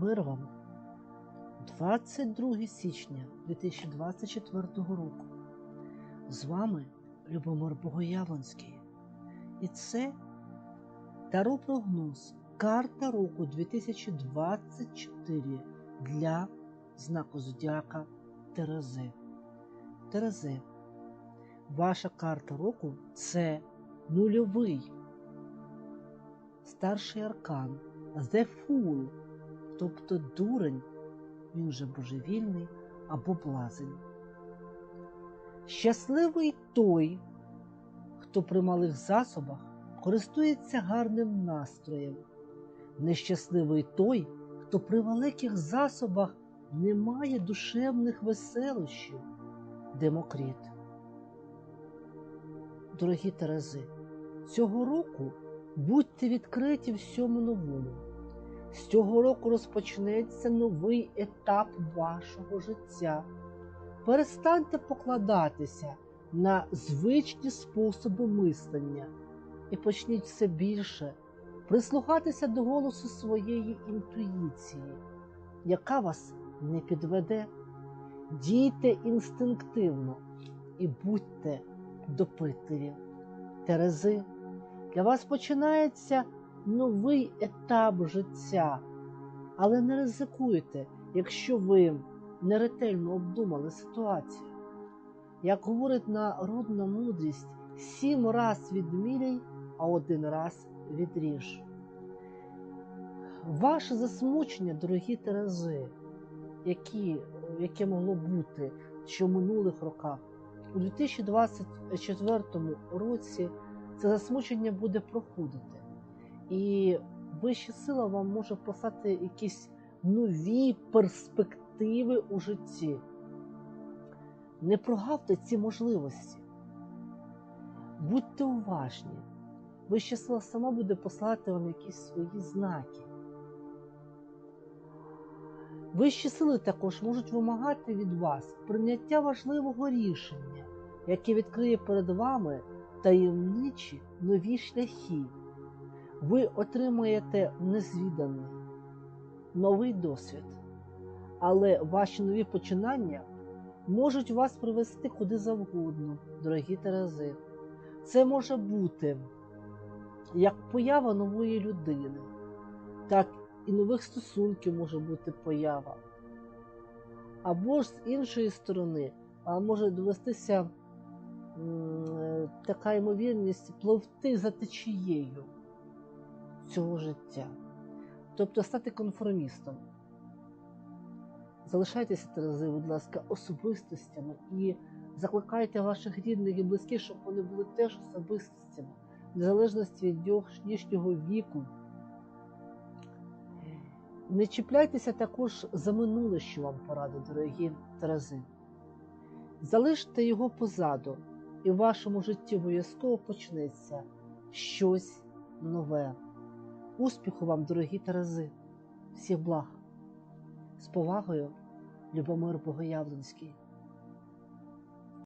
Мир вам 22 січня 2024 року. З вами Любомир Богоявленський. І це Таро прогноз. Карта року 2024 для знаку Зодіака Терези. Терези. Ваша карта року це нульовий. Старший аркан. The Fool, тобто дурень, він же божевільний або блазень. Щасливий той, хто при малих засобах користується гарним настроєм. Нещасливий той, хто при великих засобах не має душевних веселощів. Демокріт. Дорогі Терези, цього року будьте відкриті всьому новому. З цього року розпочнеться новий етап вашого життя. Перестаньте покладатися на звичні способи мислення і почніть все більше прислухатися до голосу своєї інтуїції, яка вас не підведе. Дійте інстинктивно і будьте допитливі. Терези, для вас починається новий етап життя, але не ризикуйте, якщо ви неретельно обдумали ситуацію. Як говорить народна мудрість, сім раз відміряй, а один раз відріж. Ваше засмучення, дорогі Терези, які, яке могло бути ще в минулих роках, у 2024 році це засмучення буде проходити. І вища сила вам може послати якісь нові перспективи у житті. Не прогавте ці можливості. Будьте уважні. Вища сила сама буде послати вам якісь свої знаки. Вищі сили також можуть вимагати від вас прийняття важливого рішення, яке відкриє перед вами таємничі нові шляхи. Ви отримаєте незвіданий новий досвід, але ваші нові починання можуть вас привести куди завгодно, дорогі Терези. Це може бути як поява нової людини, так і нових стосунків може бути поява. Або ж з іншої сторони, а може довестися м, така ймовірність пливти за течією цього життя. Тобто стати конформістом. Залишайтеся, Терези, будь ласка, особистостями і закликайте ваших рідних і близьких, щоб вони були теж особистостями, в незалежності від їхнього віку. Не чіпляйтеся також за минуле, що вам порадить, дорогі Терези. Залиште його позаду, і в вашому житті обов'язково почнеться щось нове. Успіху вам, дорогі Терези, всіх благ. З повагою, Любомир Богоявленський.